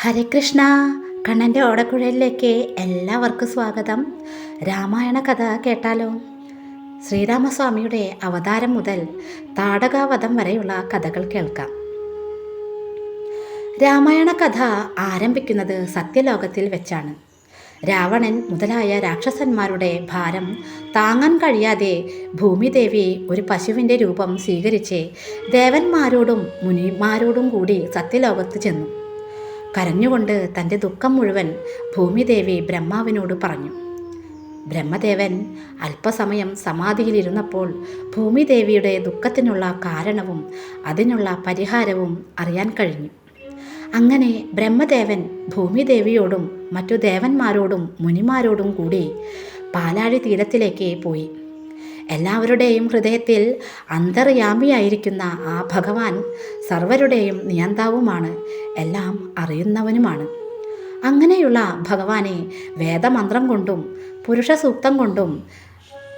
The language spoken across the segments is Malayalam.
ഹരേകൃഷ്ണ കണ്ണന്റെ ഓടക്കുഴലിലേക്ക് എല്ലാവർക്കും സ്വാഗതം. രാമായണ കഥ കേട്ടാലോ? ശ്രീരാമസ്വാമിയുടെ അവതാരം മുതൽ താടകാവധം വരെയുള്ള കഥകൾ കേൾക്കാം. രാമായണ കഥ ആരംഭിക്കുന്നത് സത്യലോകത്തിൽ വെച്ചാണ്. രാവണൻ മുതലായ രാക്ഷസന്മാരുടെ ഭാരം താങ്ങാൻ കഴിയാതെ ഭൂമിദേവി ഒരു പശുവിന്റെ രൂപം സ്വീകരിച്ച് ദേവന്മാരോടും മുനിമാരോടും കൂടി സത്യലോകത്ത് ചെന്നു. കരഞ്ഞുകൊണ്ട് തന്റെ ദുഃഖം മുഴുവൻ ഭൂമിദേവി ബ്രഹ്മാവിനോട് പറഞ്ഞു. ബ്രഹ്മദേവൻ അല്പസമയം സമാധിയിലിരുന്നപ്പോൾ ഭൂമിദേവിയുടെ ദുഃഖത്തിനുള്ള കാരണവും അതിനുള്ള പരിഹാരവും അറിയാൻ കഴിഞ്ഞു. അങ്ങനെ ബ്രഹ്മദേവൻ ഭൂമിദേവിയോടും മറ്റു ദേവന്മാരോടും മുനിമാരോടും കൂടി പാലാഴി തീരത്തിലേക്ക് പോയി. എല്ലാവരുടെയും ഹൃദയത്തിൽ അന്തർയാമിയായിരിക്കുന്ന ആ ഭഗവാൻ സർവരുടെയും നിയന്താവുമാണ് എല്ലാം അറിയുന്നവനുമാണ്. അങ്ങനെയുള്ള ഭഗവാനെ വേദമന്ത്രം കൊണ്ടും പുരുഷ സൂക്തം കൊണ്ടും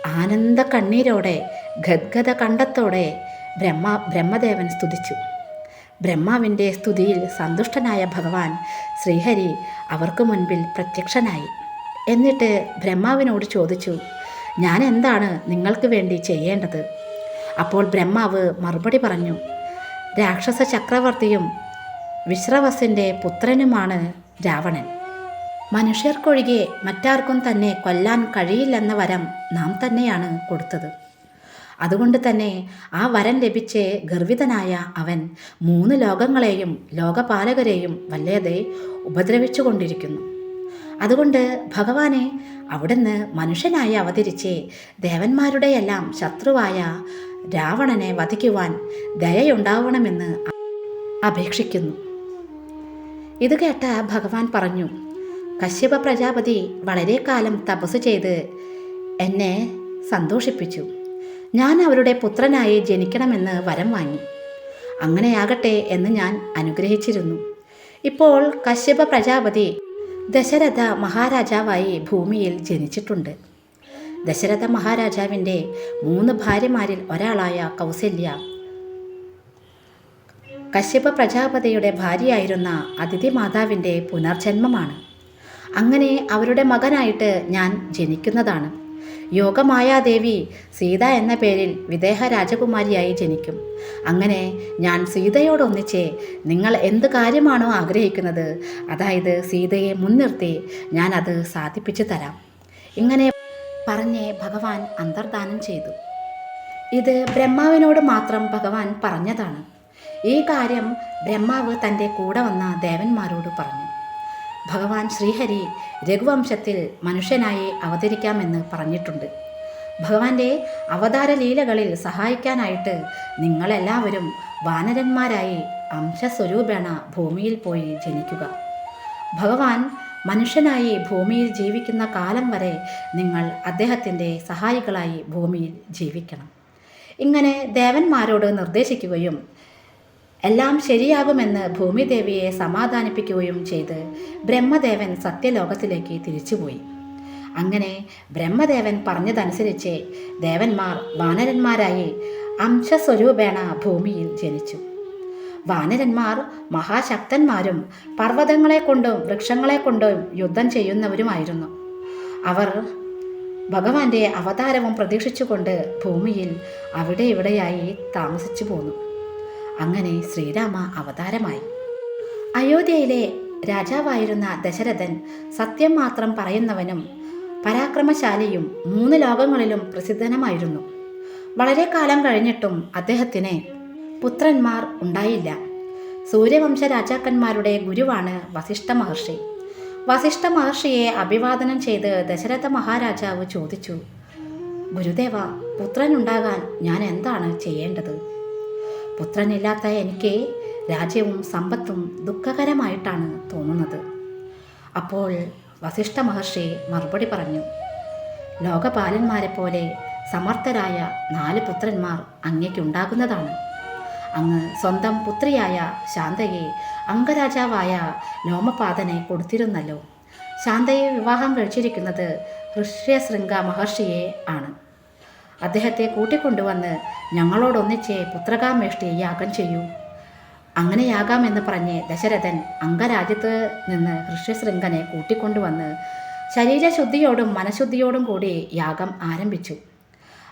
ആനന്ദ കണ്ണീരോടെ ഗദ്ഗത കണ്ടത്തോടെ ബ്രഹ്മ ബ്രഹ്മദേവൻ സ്തുതിച്ചു. ബ്രഹ്മാവിന്റെ സ്തുതിയിൽ സന്തുഷ്ടനായ ഭഗവാൻ ശ്രീഹരി അവർക്ക് മുൻപിൽ പ്രത്യക്ഷനായി. എന്നിട്ട് ബ്രഹ്മാവിനോട് ചോദിച്ചു ഞാൻ എന്താണ് നിങ്ങൾക്ക് വേണ്ടി ചെയ്യേണ്ടത്? അപ്പോൾ ബ്രഹ്മാവ് മറുപടി പറഞ്ഞു രാക്ഷസ ചക്രവർത്തിയും വിശ്രവസിന്റെ പുത്രനുമാണ് രാവണൻ. മനുഷ്യർക്കൊഴികെ മറ്റാർക്കും തന്നെ കൊല്ലാൻ കഴിയില്ലെന്ന വരം നാം തന്നെയാണ് കൊടുത്തത്. അതുകൊണ്ട് തന്നെ ആ വരം ലഭിച്ച് ഗർവിതനായ അവൻ മൂന്ന് ലോകങ്ങളെയും ലോകപാലകരെയും വല്ലാതെ ഉപദ്രവിച്ചു കൊണ്ടിരിക്കുന്നു അതുകൊണ്ട് ഭഗവാനെ അവിടുന്ന് മനുഷ്യനായി അവതരിച്ച് ദേവന്മാരുടെയെല്ലാം ശത്രുവായ രാവണനെ വധിക്കുവാൻ ദയയുണ്ടാവണമെന്ന് അപേക്ഷിക്കുന്നു. ഇത് കേട്ട ഭഗവാൻ പറഞ്ഞു കശ്യപ പ്രജാപതി വളരെ കാലം തപസ് ചെയ്ത് എന്നെ സന്തോഷിപ്പിച്ചു. ഞാൻ അവരുടെ പുത്രനായി ജനിക്കണമെന്ന് വരം വാങ്ങി. അങ്ങനെയാകട്ടെ എന്ന് ഞാൻ അനുഗ്രഹിച്ചിരുന്നു. ഇപ്പോൾ കശ്യപ പ്രജാപതി ദശരഥ മഹാരാജാവായി ഭൂമിയിൽ ജനിച്ചിട്ടുണ്ട്. ദശരഥ മഹാരാജാവിന്റെ മൂന്ന് ഭാര്യമാരിൽ ഒരാളായ കൗസല്യ. കശ്യപ പ്രജാപതിയുടെ ഭാര്യയായിരുന്ന അതിഥി മാതാവിന്റെ പുനർജന്മമാണ്. അങ്ങനെ അവരുടെ മകനായിട്ട് ഞാൻ ജനിക്കുന്നതാണ്. യോഗമായാദേവി സീത എന്ന പേരിൽ വിദേഹ രാജകുമാരിയായി ജനിക്കും. അങ്ങനെ ഞാൻ സീതയോടൊന്നിച്ച് നിങ്ങൾ എന്ത് കാര്യമാണോ ആഗ്രഹിക്കുന്നത് അതായത് സീതയെ മുൻനിർത്തി ഞാൻ അത് സാധിപ്പിച്ചു തരാം. ഇങ്ങനെ പറഞ്ഞ് ഭഗവാൻ അന്തർദാനം ചെയ്തു. ഇത് ബ്രഹ്മാവിനോട് മാത്രം ഭഗവാൻ പറഞ്ഞതാണ്. ഈ കാര്യം ബ്രഹ്മാവ് തന്റെ കൂടെ വന്ന ദേവന്മാരോട് പറഞ്ഞു. ഭഗവാൻ ശ്രീഹരി രഘുവംശത്തിൽ മനുഷ്യനായി അവതരിക്കാമെന്ന് പറഞ്ഞിട്ടുണ്ട്. ഭഗവാന്റെ അവതാര ലീലകളിൽ സഹായിക്കാനായിട്ട് നിങ്ങളെല്ലാവരും വാനരന്മാരായി അംശസ്വരൂപേണ ഭൂമിയിൽ പോയി ജനിക്കുക. ഭഗവാൻ മനുഷ്യനായി ഭൂമിയിൽ ജീവിക്കുന്ന കാലം വരെ നിങ്ങൾ അദ്ദേഹത്തിന്റെ സഹായികളായി ഭൂമിയിൽ ജീവിക്കണം. ഇങ്ങനെ ദേവന്മാരോട് നിർദ്ദേശിക്കുകയും എല്ലാം ശരിയാകുമെന്ന് ഭൂമിദേവിയെ സമാധാനിപ്പിക്കുകയും ചെയ്ത് ബ്രഹ്മദേവൻ സത്യലോകത്തിലേക്ക് തിരിച്ചുപോയി. അങ്ങനെ ബ്രഹ്മദേവൻ പറഞ്ഞതനുസരിച്ച് ദേവന്മാർ വാനരന്മാരായി അംശസ്വരൂപേണ ഭൂമിയിൽ ജനിച്ചു. വാനരന്മാർ മഹാശക്തന്മാരും പർവതങ്ങളെ കൊണ്ടും വൃക്ഷങ്ങളെ കൊണ്ടും യുദ്ധം ചെയ്യുന്നവരുമായിരുന്നു. അവർ ഭഗവാന്റെ അവതാരവും പ്രതീക്ഷിച്ചുകൊണ്ട് ഭൂമിയിൽ അവിടെ ഇവിടെയായി താമസിച്ചു പോന്നു. അങ്ങനെ ശ്രീരാമ അവതാരമായി. അയോധ്യയിലെ രാജാവായിരുന്ന ദശരഥൻ സത്യം മാത്രം പറയുന്നവനും പരാക്രമശാലിയും മൂന്ന് ലോകങ്ങളിലും പ്രസിദ്ധനുമായിരുന്നു. വളരെ കാലം കഴിഞ്ഞിട്ടും അദ്ദേഹത്തിന് പുത്രന്മാർ ഉണ്ടായില്ല. സൂര്യവംശ രാജാക്കന്മാരുടെ ഗുരുവാണ് വസിഷ്ഠ മഹർഷി. വസിഷ്ഠ മഹർഷിയെ അഭിവാദനം ചെയ്ത് ദശരഥ മഹാരാജാവ് ചോദിച്ചു ഗുരുദേവ പുത്രനുണ്ടാകാൻ ഞാൻ എന്താണ് ചെയ്യേണ്ടത്? പുത്രനില്ലാത്ത എനിക്ക് രാജ്യവും സമ്പത്തും ദുഃഖകരമായിട്ടാണ് തോന്നുന്നത്. അപ്പോൾ വസിഷ്ഠ മഹർഷി മറുപടി പറഞ്ഞു ലോകപാലന്മാരെ പോലെ സമർത്ഥരായ നാല് പുത്രന്മാർ അങ്ങേക്കുണ്ടാകുന്നതാണ്. അങ്ങ് സ്വന്തം പുത്രിയായ ശാന്തയെ അംഗരാജാവായ ലോമപാതനെ കൊടുത്തിരുന്നല്ലോ. ശാന്തയെ വിവാഹം കഴിച്ചിരിക്കുന്നത് ഋഷ്യശൃംഗ മഹർഷിയെ ആണ്. അദ്ദേഹത്തെ കൂട്ടിക്കൊണ്ടുവന്ന് ഞങ്ങളോടൊന്നിച്ച് പുത്രകാമേഷ്ടി യാഗം ചെയ്യൂ അങ്ങനെയാകാമെന്ന് പറഞ്ഞ് ദശരഥൻ അംഗരാജ്യത്ത് നിന്ന് ഋഷ്യശൃംഖനെ കൂട്ടിക്കൊണ്ടുവന്ന് ശരീരശുദ്ധിയോടും മനഃശുദ്ധിയോടും കൂടി യാഗം ആരംഭിച്ചു.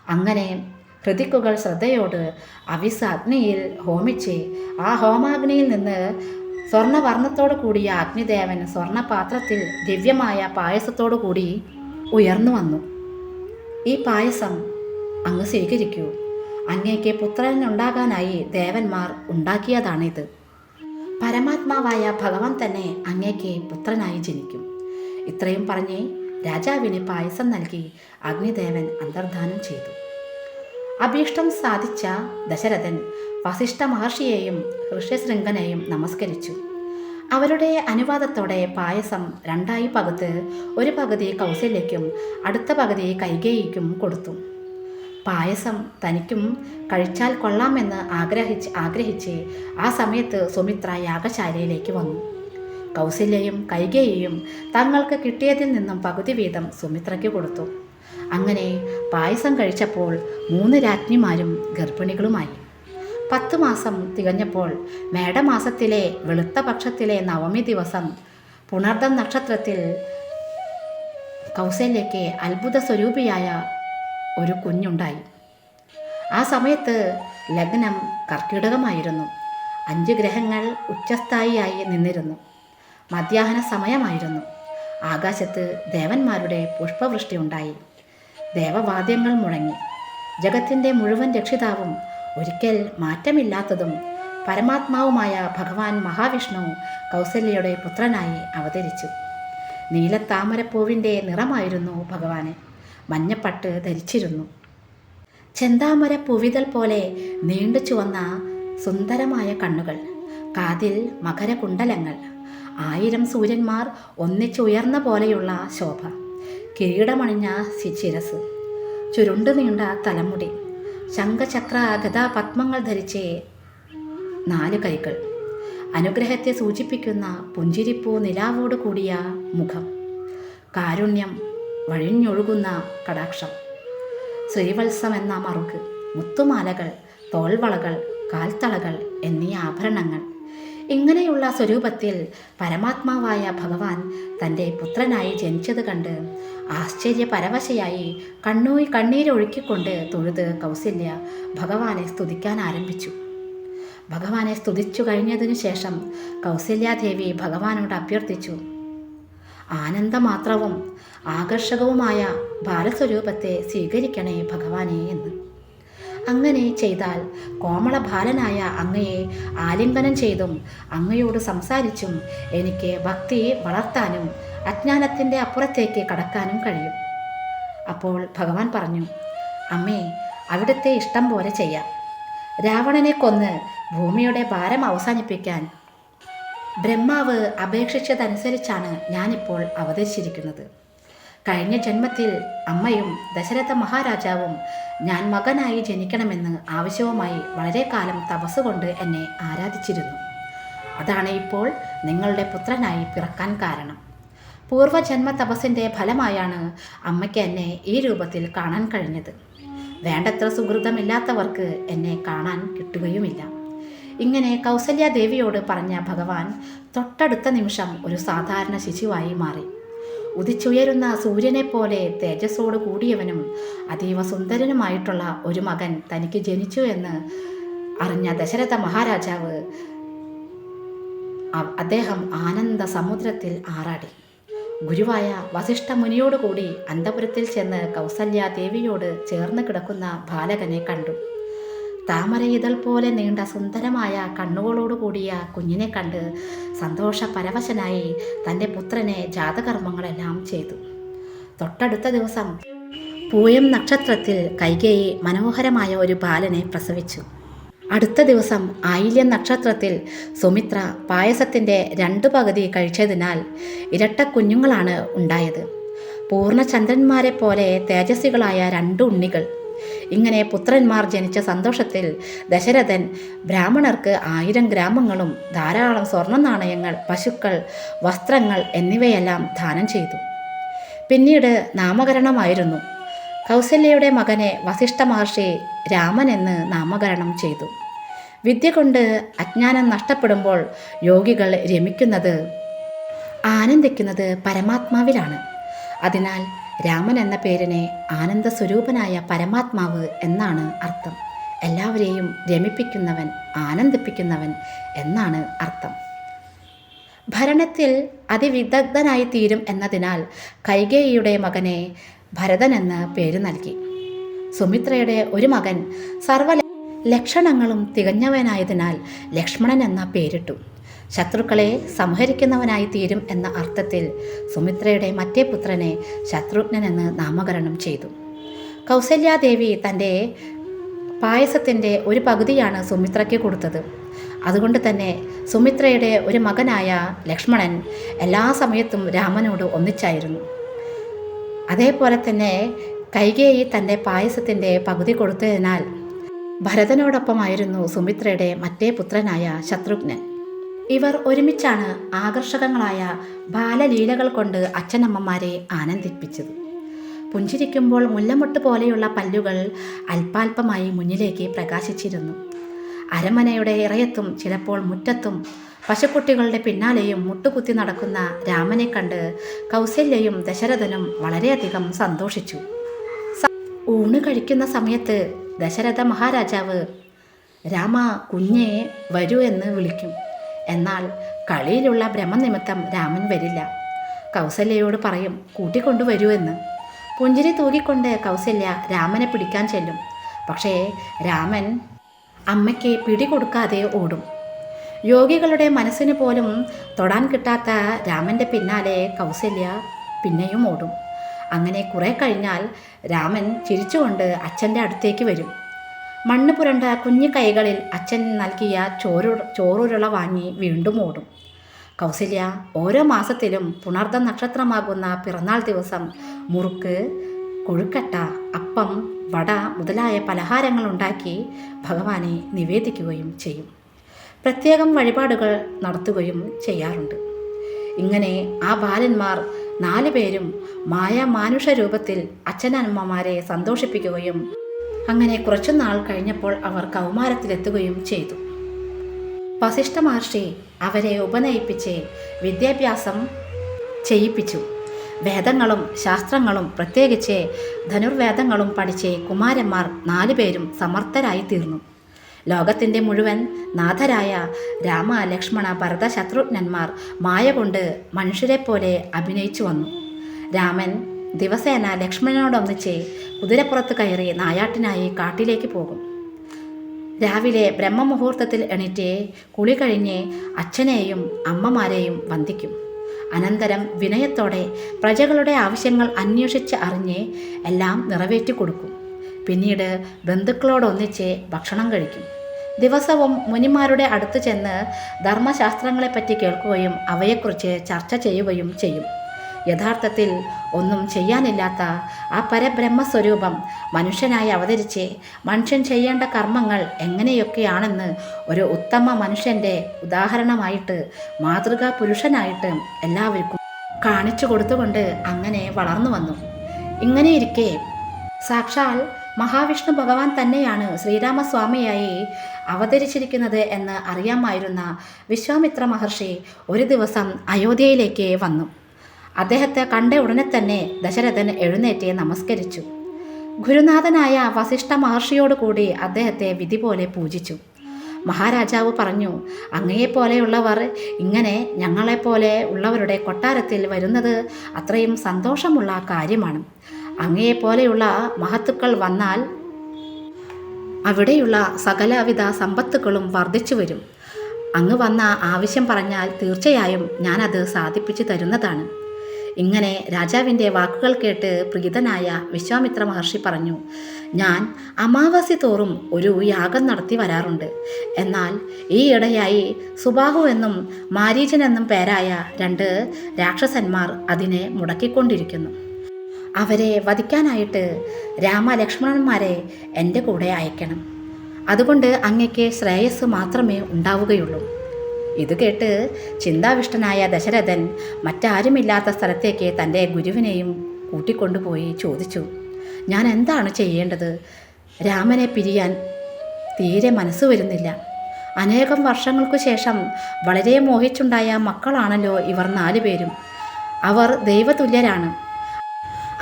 അങ്ങനെ ഹൃതിക്കുകൾ ശ്രദ്ധയോട് അവിസ് അഗ്നിയിൽ ഹോമിച്ച് ആ ഹോമാഗ്നിയിൽ നിന്ന് സ്വർണവർണത്തോടു കൂടിയ അഗ്നിദേവൻ സ്വർണപാത്രത്തിൽ ദിവ്യമായ പായസത്തോടു കൂടി ഉയർന്നു വന്നു. ഈ പായസം അങ്ങ് സ്വീകരിക്കൂ. അങ്ങേക്ക് പുത്രനുണ്ടാകാനായി ദേവന്മാർ ഉണ്ടാക്കിയതാണിത്. പരമാത്മാവായ ഭഗവാൻ തന്നെ അങ്ങേക്ക് പുത്രനായി ജനിക്കും. ഇത്രയും പറഞ്ഞ് രാജാവിന് പായസം നൽകി അഗ്നിദേവൻ അന്തർധാനം ചെയ്തു. അഭീഷ്ടം സാധിച്ച ദശരഥൻ വസിഷ്ഠ മഹർഷിയെയും ഋഷ്യശൃംഖനെയും നമസ്കരിച്ചു. അവരുടെ അനുവാദത്തോടെ പായസം രണ്ടായി പകുത്ത് ഒരു പകുതി കൗസല്യയ്ക്കും അടുത്ത പകുതി കൈകേയിക്കും കൊടുത്തു. പായസം തനിക്കും കഴിച്ചാൽ കൊള്ളാമെന്ന് ആഗ്രഹിച്ച് ആഗ്രഹിച്ച് ആ സമയത്ത് സുമിത്ര യാഗശാലയിലേക്ക് വന്നു. കൗസല്യയും കൈകേയിയും തങ്ങൾക്ക് കിട്ടിയതിൽ നിന്നും പകുതി വീതം സുമിത്രയ്ക്ക് കൊടുത്തു. അങ്ങനെ പായസം കഴിച്ചപ്പോൾ മൂന്ന് രാജ്ഞിമാരും ഗർഭിണികളുമായി. പത്ത് മാസം തികഞ്ഞപ്പോൾ മേടമാസത്തിലെ വെളുത്ത പക്ഷത്തിലെ നവമി ദിവസം പുണർദം നക്ഷത്രത്തിൽ കൗസല്യയ്ക്ക് അത്ഭുത സ്വരൂപിയായ ഒരു കുഞ്ഞുണ്ടായി. ആ സമയത്ത് ലഗ്നം കർക്കിടകമായിരുന്നു. അഞ്ച് ഗ്രഹങ്ങൾ ഉച്ചസ്ഥായിയായി നിന്നിരുന്നു. മധ്യാഹ്ന സമയമായിരുന്നു. ആകാശത്ത് ദേവന്മാരുടെ പുഷ്പവൃഷ്ടി ഉണ്ടായി. ദേവവാദ്യങ്ങൾ മുഴങ്ങി. ജഗത്തിന്റെ മുഴുവൻ രക്ഷിതാവും ഒരിക്കൽ മാറ്റമില്ലാത്തതും പരമാത്മാവുമായ ഭഗവാൻ മഹാവിഷ്ണു കൗസല്യയുടെ പുത്രനായി അവതരിച്ചു. നീലത്താമരപ്പൂവിന്റെ നിറമായിരുന്നു ഭഗവാന്. മഞ്ഞപ്പട്ട് ധരിച്ചിരുന്നു. ചെന്താമര പൂവിതൽ പോലെ നീണ്ടു ചുവന്ന സുന്ദരമായ കണ്ണുകൾ കാതിൽ മകരകുണ്ടലങ്ങൾ ആയിരം സൂര്യന്മാർ ഒന്നിച്ചുയർന്ന പോലെയുള്ള ശോഭ കിരീടമണിഞ്ഞ ശിശിരസ് ചുരുണ്ടു നീണ്ട തലമുടി ശംഖചക്ര ഗതാ പത്മങ്ങൾ ധരിച്ച് നാല് കൈകൾ. അനുഗ്രഹത്തെ സൂചിപ്പിക്കുന്ന പുഞ്ചിരിപ്പൂ നിലാവോട് കൂടിയ മുഖം കാരുണ്യം വഴിഞ്ഞൊഴുകുന്ന കടാക്ഷം. ശ്രീവത്സം എന്ന മറുക് മുത്തുമാലകൾ തോൾവളകൾ കാൽത്തളകൾ എന്നീ ആഭരണങ്ങൾ. ഇങ്ങനെയുള്ള സ്വരൂപത്തിൽ പരമാത്മാവായ ഭഗവാൻ തന്റെ പുത്രനായി ജനിച്ചത് കണ്ട് ആശ്ചര്യപരവശയായി കണ്ണൂയി കണ്ണീരൊഴുക്കിക്കൊണ്ട് തൊഴുത് കൗസല്യ ഭഗവാനെ സ്തുതിക്കാൻ ആരംഭിച്ചു. ഭഗവാനെ സ്തുതിച്ചു കഴിഞ്ഞതിനു ശേഷം കൗസല്യാദേവി ഭഗവാനോട് അഭ്യർത്ഥിച്ചു ആനന്ദമാത്രവും ആകർഷകവുമായ ബാലസ്വരൂപത്തെ സ്വീകരിക്കണേ ഭഗവാനെ എന്ന്. അങ്ങനെ ചെയ്താൽ കോമള ബാലനായ അങ്ങയെ ആലിംഗനം ചെയ്തും അങ്ങയോട് സംസാരിച്ചും എനിക്ക് ഭക്തി വളർത്താനും അജ്ഞാനത്തിന്റെ അപ്പുറത്തേക്ക് കടക്കാനും കഴിയും. അപ്പോൾ ഭഗവാൻ പറഞ്ഞു അമ്മേ അവിടുത്തെ ഇഷ്ടം പോലെ ചെയ്യാം. രാവണനെ കൊന്ന് ഭൂമിയുടെ ഭാരം അവസാനിപ്പിക്കാൻ ബ്രഹ്മാവ് അപേക്ഷിച്ചതനുസരിച്ചാണ് ഞാനിപ്പോൾ അവതരിച്ചിരിക്കുന്നത്. കഴിഞ്ഞ ജന്മത്തിൽ അമ്മയും ദശരഥ മഹാരാജാവും ഞാൻ മകനായി ജനിക്കണമെന്ന് ആവശ്യവുമായി വളരെ കാലം തപസ്സുകൊണ്ട് എന്നെ ആരാധിച്ചിരുന്നു. അതാണ് ഇപ്പോൾ നിങ്ങളുടെ പുത്രനായി പിറക്കാൻ കാരണം. പൂർവജന്മ തപസ്സിന്റെ ഫലമായാണ് അമ്മയ്ക്ക് എന്നെ ഈ രൂപത്തിൽ കാണാൻ കഴിഞ്ഞത്. വേണ്ടത്ര സുഹൃതമില്ലാത്തവർക്ക് എന്നെ കാണാൻ കിട്ടുകയുമില്ല. ഇങ്ങനെ കൗസല്യാദേവിയോട് പറഞ്ഞ ഭഗവാൻ തൊട്ടടുത്ത നിമിഷം ഒരു സാധാരണ ശിശുവായി മാറി. ഉദിച്ചുയരുന്ന സൂര്യനെ പോലെ തേജസ്സോട് കൂടിയവനും അതീവ സുന്ദരനുമായിട്ടുള്ള ഒരു മകൻ തനിക്ക് ജനിച്ചു എന്ന് അറിഞ്ഞ ദശരഥ മഹാരാജാവ് അദ്ദേഹം ആനന്ദ സമുദ്രത്തിൽ ആറാടി. ഗുരുവായ വസിഷ്ഠ മുനിയോടുകൂടി അന്തപുരത്തിൽ ചെന്ന് കൗസല്യാദേവിയോട് ചേർന്ന് കിടക്കുന്ന ബാലകനെ കണ്ടു. താമരയിതൾ പോലെ നീണ്ട സുന്ദരമായ കണ്ണുകളോട് കൂടിയ കുഞ്ഞിനെ കണ്ട് സന്തോഷപരവശനായി തന്റെ പുത്രനെ ജാതകർമ്മങ്ങളെല്ലാം ചെയ്തു. തൊട്ടടുത്ത ദിവസം പൂയം നക്ഷത്രത്തിൽ കൈകേയി മനോഹരമായ ഒരു ബാലനെ പ്രസവിച്ചു. അടുത്ത ദിവസം ആയില്യ നക്ഷത്രത്തിൽ സുമിത്ര പായസത്തിന്റെ രണ്ട് പകുതി കഴിച്ചതിനാൽ ഇരട്ട കുഞ്ഞുങ്ങളാണ് ഉണ്ടായത്. പൂർണചന്ദ്രന്മാരെ പോലെ തേജസ്വികളായ രണ്ട് ഉണ്ണികൾ ഇങ്ങനെ പുത്രന്മാർ ജനിച്ച സന്തോഷത്തിൽ ദശരഥൻ ബ്രാഹ്മണർക്ക് ആയിരം ഗ്രാമങ്ങളും ധാരാളം സ്വർണ നാണയങ്ങൾ പശുക്കൾ വസ്ത്രങ്ങൾ എന്നിവയെല്ലാം ദാനം ചെയ്തു. പിന്നീട് നാമകരണമായിരുന്നു. കൗസല്യയുടെ മകനെ വസിഷ്ഠ മഹർഷി രാമൻ എന്ന് നാമകരണം ചെയ്തു. വിദ്യ കൊണ്ട് അജ്ഞാനം നഷ്ടപ്പെടുമ്പോൾ യോഗികൾ രമിക്കുന്നത് ആനന്ദിക്കുന്നത് പരമാത്മാവിലാണ്. അതിനാൽ രാമൻ എന്ന പേരിനെ ആനന്ദ സ്വരൂപനായ പരമാത്മാവ് എന്നാണ് അർത്ഥം. എല്ലാവരെയും രമിപ്പിക്കുന്നവൻ ആനന്ദിപ്പിക്കുന്നവൻ എന്നാണ് അർത്ഥം. ഭരണത്തിൽ അതിവിദഗ്ധനായി തീരും എന്നതിനാൽ കൈകേയിയുടെ മകനെ ഭരതൻ എന്ന് പേര് നൽകി. സുമിത്രയുടെ ഒരു മകൻ സർവ ലക്ഷണങ്ങളും തികഞ്ഞവനായതിനാൽ ലക്ഷ്മണൻ എന്ന പേരിട്ടു. ശത്രുക്കളെ സംഹരിക്കുന്നവനായി തീരും എന്ന അർത്ഥത്തിൽ സുമിത്രയുടെ മറ്റേ പുത്രനെ ശത്രുഘ്നൻ എന്ന് നാമകരണം ചെയ്തു. കൗസല്യാദേവി തന്റെ പായസത്തിന്റെ ഒരു പകുതിയാണ് സുമിത്രയ്ക്ക് കൊടുത്തത്. അതുകൊണ്ട് തന്നെ സുമിത്രയുടെ ഒരു മകനായ ലക്ഷ്മണൻ എല്ലാ സമയത്തും രാമനോട് ഒന്നിച്ചായിരുന്നു. അതേപോലെ തന്നെ കൈകേയി തന്റെ പായസത്തിന്റെ പകുതി കൊടുത്തതിനാൽ ഭരതനോടൊപ്പമായിരുന്നു സുമിത്രയുടെ മറ്റേ പുത്രനായ ശത്രുഘ്നൻ. ഇവർ ഒരുമിച്ചാണ് ആകർഷകങ്ങളായ ബാലലീലകൾ കൊണ്ട് അച്ഛനമ്മമാരെ ആനന്ദിപ്പിച്ചത്. പുഞ്ചിരിക്കുമ്പോൾ മുല്ലമുട്ട് പോലെയുള്ള പല്ലുകൾ അല്പാൽപമായി മുന്നിലേക്ക് പ്രകാശിച്ചിരുന്നു. അരമനയുടെ ഇറയത്തും ചിലപ്പോൾ മുറ്റത്തും പശുക്കുട്ടികളുടെ പിന്നാലെയും മുട്ടുകുത്തി നടക്കുന്ന രാമനെ കണ്ട് കൗസല്യയും ദശരഥനും വളരെയധികം സന്തോഷിച്ചു. ഊണ് കഴിക്കുന്ന സമയത്ത് ദശരഥ മഹാരാജാവ് രാമ കുഞ്ഞെ വരൂ എന്ന് വിളിക്കും. എന്നാൽ കളിയിലുള്ള ഭ്രമനിമിത്തം രാമൻ വരില്ല. കൗസല്യയോട് പറയും കൂട്ടിക്കൊണ്ടുവരൂ എന്ന് പുഞ്ചിരി തൂകിക്കൊണ്ട് കൗസല്യ രാമനെ പിടിക്കാൻ ചെല്ലും. പക്ഷേ രാമൻ അമ്മയ്ക്ക് പിടികൊടുക്കാതെ ഓടും. യോഗികളുടെ മനസ്സിന് പോലും തൊടാൻ കിട്ടാത്ത രാമന്റെ പിന്നാലെ കൗസല്യ പിന്നെയും ഓടും. അങ്ങനെ കുറേ കഴിഞ്ഞാൽ രാമൻ ചിരിച്ചുകൊണ്ട് അച്ഛന്റെ അടുത്തേക്ക് വരും. മണ്ണ് പുരണ്ട കുഞ്ഞു കൈകളിൽ അച്ഛൻ നൽകിയ ചോരു ചോറുരുള വാങ്ങി വീണ്ടും ഓടും. കൗസല്യ ഓരോ മാസത്തിലും പുണർദ നക്ഷത്രമാകുന്ന പിറന്നാൾ ദിവസം മുറുക്ക് കൊഴുക്കട്ട അപ്പം വട മുതലായ പലഹാരങ്ങൾ ഉണ്ടാക്കി ഭഗവാനെ നിവേദിക്കുകയും ചെയ്യും. പ്രത്യേകം വഴിപാടുകൾ നടത്തുകയും ചെയ്യാറുണ്ട്. ഇങ്ങനെ ആ ബാലന്മാർ നാലുപേരും മായ മാനുഷ രൂപത്തിൽ അച്ഛനമ്മമാരെ സന്തോഷിപ്പിക്കുകയും അങ്ങനെ കുറച്ചു നാൾ കഴിഞ്ഞപ്പോൾ അവർ കൗമാരത്തിലെത്തുകയും ചെയ്തു. വസിഷ്ഠ മഹർഷി അവരെ ഉപനയിപ്പിച്ച് വിദ്യാഭ്യാസം ചെയ്യിപ്പിച്ചു. വേദങ്ങളും ശാസ്ത്രങ്ങളും പ്രത്യേകിച്ച് ധനുർവേദങ്ങളും പഠിച്ച് കുമാരന്മാർ നാലുപേരും സമർത്ഥരായി തീർന്നു. ലോകത്തിന്റെ മുഴുവൻ നാഥരായ രാമ ലക്ഷ്മണ ഭരത ശത്രുഘ്നന്മാർ മായ കൊണ്ട് മനുഷ്യരെപ്പോലെ അഭിനയിച്ചു വന്നു. രാമൻ ദിവസേന ലക്ഷ്മണനോടൊന്നിച്ച് കുതിരപ്പുറത്ത് കയറി നായാട്ടിനായി കാട്ടിലേക്ക് പോകും. രാവിലെ ബ്രഹ്മമുഹൂർത്തത്തിൽ എണീറ്റ് കുളി കഴിഞ്ഞ് അച്ഛനെയും അമ്മമാരെയും വന്ദിക്കും. അനന്തരം വിനയത്തോടെ പ്രജകളുടെ ആവശ്യങ്ങൾ അന്വേഷിച്ച് അറിഞ്ഞ് എല്ലാം നിറവേറ്റി കൊടുക്കും. പിന്നീട് ബന്ധുക്കളോടൊന്നിച്ച് ഭക്ഷണം കഴിക്കും. ദിവസവും മുനിമാരുടെ അടുത്ത് ചെന്ന് ധർമ്മശാസ്ത്രങ്ങളെപ്പറ്റി കേൾക്കുകയും അവയെക്കുറിച്ച് ചർച്ച ചെയ്യുകയും ചെയ്യും. യഥാർത്ഥത്തിൽ ഒന്നും ചെയ്യാനില്ലാത്ത ആ പരബ്രഹ്മസ്വരൂപം മനുഷ്യനായി അവതരിച്ച് മനുഷ്യൻ ചെയ്യേണ്ട കർമ്മങ്ങൾ എങ്ങനെയൊക്കെയാണെന്ന് ഒരു ഉത്തമ മനുഷ്യന്റെ ഉദാഹരണമായിട്ട് മാതൃകാ പുരുഷനായിട്ട് എല്ലാവർക്കും കാണിച്ചു കൊടുത്തുകൊണ്ട് അങ്ങനെ വളർന്നു വന്നു. ഇങ്ങനെയിരിക്കെ സാക്ഷാൽ മഹാവിഷ്ണു ഭഗവാൻ തന്നെയാണ് ശ്രീരാമസ്വാമിയായി അവതരിച്ചിരിക്കുന്നത് എന്ന് അറിയാമായിരുന്ന വിശ്വാമിത്ര മഹർഷി ഒരു ദിവസം അയോധ്യയിലേക്ക് വന്നു. അദ്ദേഹത്തെ കണ്ട ഉടനെ തന്നെ ദശരഥൻ എഴുന്നേറ്റ് നമസ്കരിച്ചു. ഗുരുനാഥനായ വസിഷ്ഠ മഹർഷിയോട് കൂടി അദ്ദേഹത്തെ വിധി പോലെ പൂജിച്ചു. മഹാരാജാവ് പറഞ്ഞു അങ്ങയെപ്പോലെയുള്ളവർ ഇങ്ങനെ ഞങ്ങളെപ്പോലെ ഉള്ളവരുടെ കൊട്ടാരത്തിൽ വരുന്നത് അത്രയും സന്തോഷമുള്ള കാര്യമാണ്. അങ്ങയെപ്പോലെയുള്ള മഹത്തുക്കൾ വന്നാൽ അവിടെയുള്ള സകലവിധ സമ്പത്തുക്കളും വർദ്ധിച്ചു വരും. അങ്ങ് വന്ന ആവശ്യം പറഞ്ഞാൽ തീർച്ചയായും ഞാനത് സാധിപ്പിച്ചു തരുന്നതാണ്. ഇങ്ങനെ രാജാവിന്റെ വാക്കുകൾ കേട്ട് പ്രീതനായ വിശ്വാമിത്ര മഹർഷി പറഞ്ഞു ഞാൻ അമാവാസി തോറും ഒരു യാഗം നടത്തി വരാറുണ്ട്. എന്നാൽ ഈ ഇടയായി സുബാഹു എന്നും മാരീചൻ എന്നും പേരായ രണ്ട് രാക്ഷസന്മാർ അതിനെ മുടക്കിക്കൊണ്ടിരിക്കുന്നു. അവരെ വധിക്കാനായിട്ട് രാമലക്ഷ്മണന്മാരെ എന്റെ കൂടെ അയക്കണം. അതുകൊണ്ട് അങ്ങയ്ക്ക് ശ്രേയസ് മാത്രമേ ഉണ്ടാവുകയുള്ളൂ. ഇത് കേട്ട് ചിന്താവിഷ്ടനായ ദശരഥൻ മറ്റാരുമില്ലാത്ത സ്ഥലത്തേക്ക് തന്റെ ഗുരുവിനെയും കൂട്ടിക്കൊണ്ടുപോയി ചോദിച്ചു ഞാൻ എന്താണ് ചെയ്യേണ്ടത്? രാമനെ പിരിയാൻ തീരെ മനസ്സ് വരുന്നില്ല. അനേകം വർഷങ്ങൾക്കു ശേഷം വളരെ മോഹിച്ചുണ്ടായ മക്കളാണല്ലോ ഇവർ നാലുപേരും. അവർ ദൈവതുല്യരാണ്.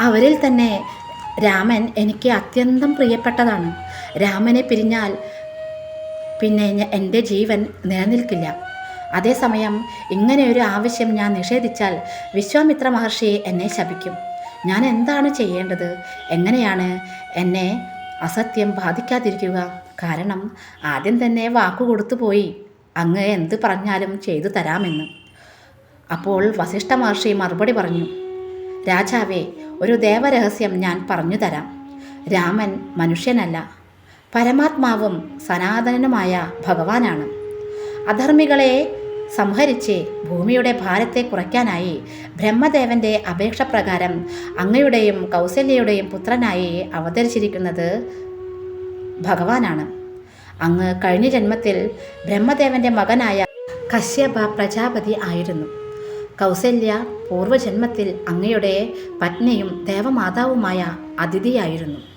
അവരിൽ തന്നെ രാമൻ എനിക്ക് അത്യന്തം പ്രിയപ്പെട്ടതാണ്. രാമനെ പിരിഞ്ഞാൽ പിന്നെ എന്റെ ജീവൻ നിലനിൽക്കില്ല. അതേസമയം ഇങ്ങനെ ഒരു ആവശ്യം ഞാൻ നിഷേധിച്ചാൽ വിശ്വാമിത്ര മഹർഷിയെ എന്നെ ശപിക്കും. ഞാൻ എന്താണ് ചെയ്യേണ്ടത്? എങ്ങനെയാണ് എന്നെ അസത്യം ബാധിക്കാതിരിക്കുക? കാരണം ആദ്യം തന്നെ വാക്കു കൊടുത്തു പോയി. അങ്ങ് എന്ത് പറഞ്ഞാലും ചെയ്തു തരാമെന്ന്. അപ്പോൾ വസിഷ്ഠ മഹർഷി മറുപടി പറഞ്ഞു. രാജാവേ ഒരു ദേവരഹസ്യം ഞാൻ പറഞ്ഞു തരാം. രാമൻ മനുഷ്യനല്ല. പരമാത്മാവും സനാതനനുമായ ഭഗവാനാണ്. അധർമ്മികളെ സംഹരിച്ച് ഭൂമിയുടെ ഭാരത്തെ കുറയ്ക്കാനായി ബ്രഹ്മദേവന്റെ അപേക്ഷ പ്രകാരം അങ്ങയുടെയും കൗസല്യയുടെയും പുത്രനായി അവതരിച്ചിരിക്കുന്നത് ഭഗവാനാണ്. അങ്ങ് കഴിഞ്ഞ ജന്മത്തിൽ ബ്രഹ്മദേവന്റെ മകനായ കശ്യപ പ്രജാപതി ആയിരുന്നു. കൗസല്യ പൂർവജന്മത്തിൽ അങ്ങയുടെ പത്നിയും ദേവമാതാവുമായ അതിഥിയായിരുന്നു.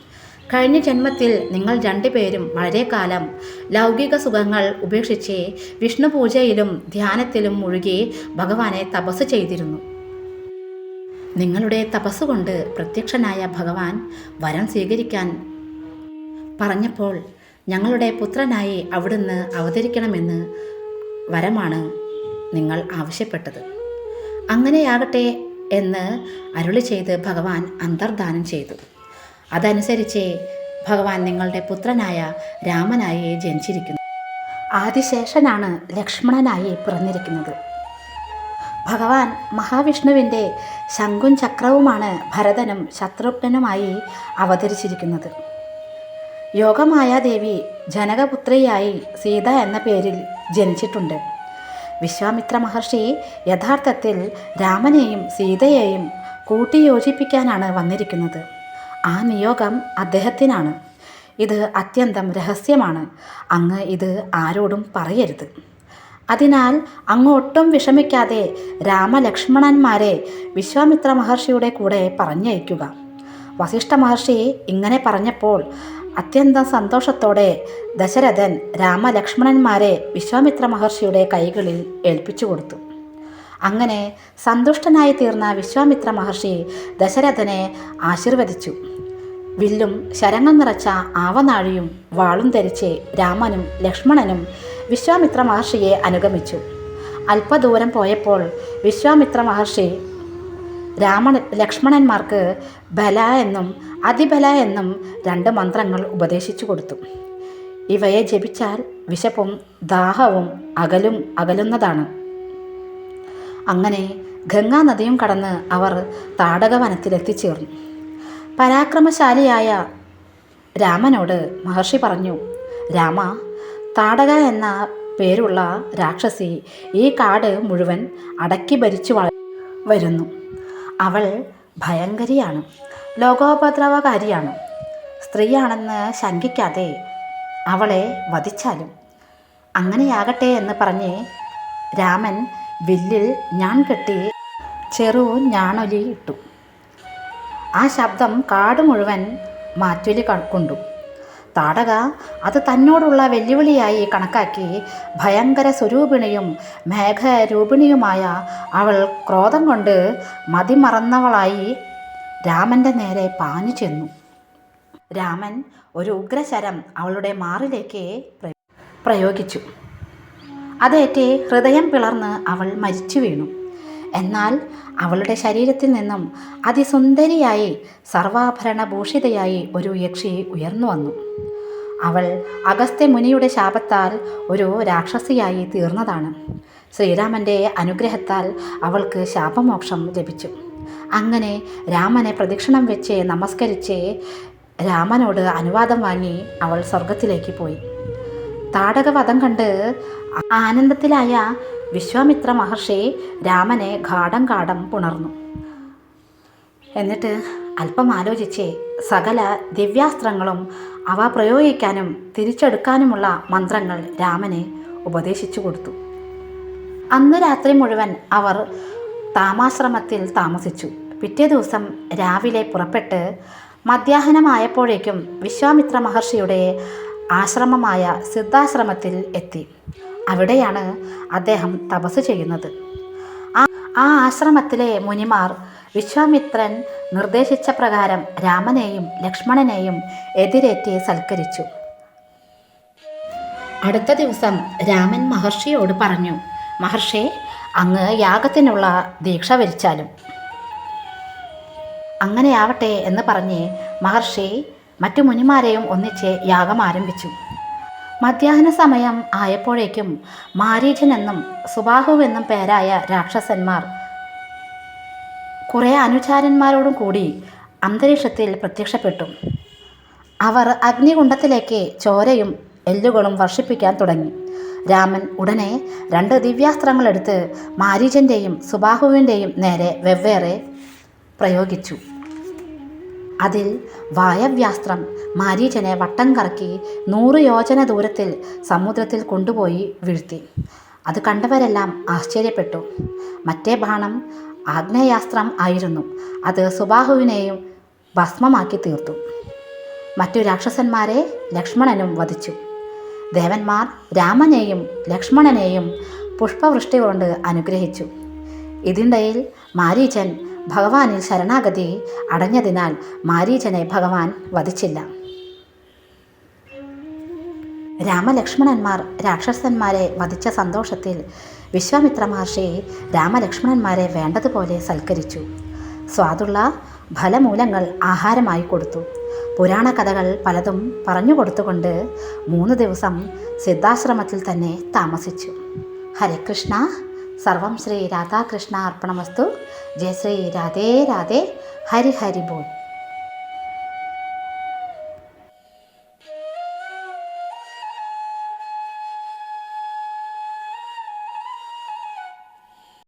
കഴിഞ്ഞ ജന്മത്തിൽ നിങ്ങൾ രണ്ടുപേരും വളരെ കാലം ലൗകിക സുഖങ്ങൾ ഉപേക്ഷിച്ച് വിഷ്ണു പൂജയിലും ധ്യാനത്തിലും മുഴുകി ഭഗവാനെ തപസ് ചെയ്തിരുന്നു. നിങ്ങളുടെ തപസ്സുകൊണ്ട് പ്രത്യക്ഷനായ ഭഗവാൻ വരം സ്വീകരിക്കാൻ പറഞ്ഞപ്പോൾ ഞങ്ങളുടെ പുത്രനായി അവിടുന്ന് അവതരിക്കണമെന്ന് വരമാണ് നിങ്ങൾ ആവശ്യപ്പെട്ടത്. അങ്ങനെയാകട്ടെ എന്ന് അരുളി ചെയ്ത് ഭഗവാൻ അന്തർദാനം ചെയ്തു. അതനുസരിച്ച് ഭഗവാൻ നിങ്ങളുടെ പുത്രനായ രാമനായി ജനിച്ചിരിക്കുന്നു. ആദിശേഷനാണ് ലക്ഷ്മണനായി പിറന്നിരിക്കുന്നത്. ഭഗവാൻ മഹാവിഷ്ണുവിന്റെ ശംഖും ചക്രവുമാണ് ഭരതനും ശത്രുഘ്നനുമായി അവതരിച്ചിരിക്കുന്നത്. യോഗമായ ദേവി ജനകപുത്രിയായി സീത എന്ന പേരിൽ ജനിച്ചിട്ടുണ്ട്. വിശ്വാമിത്ര മഹർഷി യഥാർത്ഥത്തിൽ രാമനെയും സീതയെയും കൂട്ടിയോജിപ്പിക്കാനാണ് വന്നിരിക്കുന്നത്. ആ നിയോഗം അദ്ദേഹത്തിനാണ്. ഇത് അത്യന്തം രഹസ്യമാണ്. അങ്ങ് ഇത് ആരോടും പറയരുത്. അതിനാൽ അങ്ങ് ഒട്ടും വിഷമിക്കാതെ രാമലക്ഷ്മണന്മാരെ വിശ്വാമിത്ര മഹർഷിയുടെ കൂടെ പറഞ്ഞയക്കുക. വസിഷ്ഠ മഹർഷി ഇങ്ങനെ പറഞ്ഞപ്പോൾ അത്യന്തം സന്തോഷത്തോടെ ദശരഥൻ രാമലക്ഷ്മണന്മാരെ വിശ്വാമിത്ര മഹർഷിയുടെ കൈകളിൽ ഏൽപ്പിച്ചു കൊടുത്തു. അങ്ങനെ സന്തുഷ്ടനായി തീർന്ന വിശ്വാമിത്ര മഹർഷി ദശരഥനെ ആശീർവദിച്ചു. വില്ലും ശരങ്ങൾ നിറച്ച ആവനാഴിയും വാളും ധരിച്ച് രാമനും ലക്ഷ്മണനും വിശ്വാമിത്ര മഹർഷിയെ അനുഗമിച്ചു. അല്പദൂരം പോയപ്പോൾ വിശ്വാമിത്ര മഹർഷി രാമ ലക്ഷ്മണന്മാർക്ക് ബല എന്നും അതിബല എന്നും രണ്ട് മന്ത്രങ്ങൾ ഉപദേശിച്ചു കൊടുത്തു. ഇവയെ ജപിച്ചാൽ വിശപ്പും ദാഹവും അകലും അകലുന്നതാണ്. അങ്ങനെ ഗംഗാ നദിയും കടന്ന് അവർ താടക താടകവനത്തിലെത്തിച്ചേർന്നു. പരാക്രമശാലിയായ രാമനോട് മഹർഷി പറഞ്ഞു രാമ താടക എന്ന പേരുള്ള രാക്ഷസി ഈ കാട് മുഴുവൻ അടക്കി ഭരിച്ചു വരുന്നു. അവൾ ഭയങ്കരിയാണ് ലോകോപദ്രവകാരിയാണ്. സ്ത്രീയാണെന്ന് ശങ്കിക്കാതെ അവളെ വധിച്ചാലും അങ്ങനെയാകട്ടെ എന്ന് പറഞ്ഞ് രാമൻ വില്ലിൽ ഞാൻ കെട്ടി ചെറു ഞാണൊലി ഇട്ടു. ആ ശബ്ദം കാട് മുഴുവൻ മാറ്റൊലി കൊണ്ടു. താടക അത് തന്നോടുള്ള വെല്ലുവിളിയായി കണക്കാക്കി ഭയങ്കര സ്വരൂപിണിയും മേഘരൂപിണിയുമായ അവൾ ക്രോധം കൊണ്ട് മതിമറന്നവളായി രാമന്റെ നേരെ പാഞ്ഞു ചെന്നു. രാമൻ ഒരു ഉഗ്രശരം അവളുടെ മാറിലേക്ക് പ്ര- പ്രയോഗിച്ചു. അതേറ്റ് ഹൃദയം പിളർന്ന് അവൾ മരിച്ചു വീണു. എന്നാൽ അവളുടെ ശരീരത്തിൽ നിന്നും അതിസുന്ദരിയായി സർവാഭരണഭൂഷിതയായി ഒരു യക്ഷി ഉയർന്നു വന്നു. അവൾ അഗസ്ത്യ മുനിയുടെ ശാപത്താൽ ഒരു രാക്ഷസിയായി തീർന്നതാണ്. ശ്രീരാമന്റെ അനുഗ്രഹത്താൽ അവൾക്ക് ശാപമോക്ഷം ലഭിച്ചു. അങ്ങനെ രാമനെ പ്രദക്ഷിണം വെച്ച് നമസ്കരിച്ച് രാമനോട് അനുവാദം വാങ്ങി അവൾ സ്വർഗത്തിലേക്ക് പോയി. താടകവധം കണ്ട് ആനന്ദത്തിലായ വിശ്വാമിത്ര മഹർഷി രാമനെ ഘാടം ഘാടം പുണർന്നു. എന്നിട്ട് അല്പം ആലോചിച്ച് സകല ദിവ്യാസ്ത്രങ്ങളും അവ പ്രയോഗിക്കാനും തിരിച്ചെടുക്കാനുമുള്ള മന്ത്രങ്ങൾ രാമനെ ഉപദേശിച്ചു കൊടുത്തു. അന്ന് രാത്രി മുഴുവൻ അവർ താമാശ്രമത്തിൽ താമസിച്ചു. പിറ്റേ ദിവസം രാവിലെ പുറപ്പെട്ട് മധ്യാഹ്നമായപ്പോഴേക്കും വിശ്വാമിത്ര മഹർഷിയുടെ ആശ്രമമായ സിദ്ധാശ്രമത്തിൽ എത്തി. അവിടെയാണ് അദ്ദേഹം തപസ് ചെയ്യുന്നത്. ആ ആശ്രമത്തിലെ മുനിമാർ വിശ്വാമിത്രൻ നിർദ്ദേശിച്ച പ്രകാരം രാമനെയും ലക്ഷ്മണനെയും എതിരേറ്റ് സൽക്കരിച്ചു. അടുത്ത ദിവസം രാമൻ മഹർഷിയോട് പറഞ്ഞു മഹർഷി അങ്ങ് യാഗത്തിനുള്ള ദീക്ഷ വരിച്ചാലും. അങ്ങനെയാവട്ടെ എന്ന് പറഞ്ഞ് മഹർഷി മറ്റു മുനിമാരെയും ഒന്നിച്ച് യാഗം ആരംഭിച്ചു. മധ്യാഹ്ന സമയം ആയപ്പോഴേക്കും മാരീജൻ എന്നും സുബാഹുവെന്നും പേരായ രാക്ഷസന്മാർ കുറേ അനുചാരന്മാരോടും കൂടി അന്തരീക്ഷത്തിൽ പ്രത്യക്ഷപ്പെട്ടു. അവർ അഗ്നികുണ്ഡത്തിലേക്ക് ചോരയും എല്ലുകളും വർഷിപ്പിക്കാൻ തുടങ്ങി. രാമൻ ഉടനെ രണ്ട് ദിവ്യാസ്ത്രങ്ങളെടുത്ത് മാരീചന്റെയും സുബാഹുവിന്റെയും നേരെ വെവ്വേറെ പ്രയോഗിച്ചു. അതിൽ വായവ്യാസ്ത്രം മാരീചനെ വട്ടം കറക്കി നൂറ് യോജന ദൂരത്തിൽ സമുദ്രത്തിൽ കൊണ്ടുപോയി വീഴ്ത്തി. അത് കണ്ടവരെല്ലാം ആശ്ചര്യപ്പെട്ടു. മറ്റേ ബാണം ആഗ്നേയാസ്ത്രം ആയിരുന്നു. അത് സുബാഹുവിനെയും ഭസ്മമാക്കി തീർത്തു. മറ്റു രാക്ഷസന്മാരെ ലക്ഷ്മണനും വധിച്ചു. ദേവന്മാർ രാമനെയും ലക്ഷ്മണനെയും പുഷ്പവൃഷ്ടി കൊണ്ട് അനുഗ്രഹിച്ചു. ഇതിനിടയിൽ മാരീചൻ ഭഗവാനിൽ ശരണാഗതി അടഞ്ഞതിനാൽ മാരീചനെ ഭഗവാൻ വധിച്ചില്ല. രാമലക്ഷ്മണന്മാർ രാക്ഷസന്മാരെ വധിച്ച സന്തോഷത്തിൽ വിശ്വാമിത്ര മഹർഷി രാമലക്ഷ്മണന്മാരെ വേണ്ടതുപോലെ സൽക്കരിച്ചു. സ്വാദുള്ള ഫലമൂലങ്ങൾ ആഹാരമായി കൊടുത്തു. പുരാണ കഥകൾ പലതും പറഞ്ഞു കൊടുത്തുകൊണ്ട് മൂന്ന് ദിവസം സിദ്ധാശ്രമത്തിൽ തന്നെ താമസിച്ചു. ഹരേ കൃഷ്ണ. സർവം ശ്രീ രാധാകൃഷ്ണ അർപ്പണമസ്തു. ജയ ശ്രീ രാധേ രാധേ. ഹരി ഹരി ബോൾ.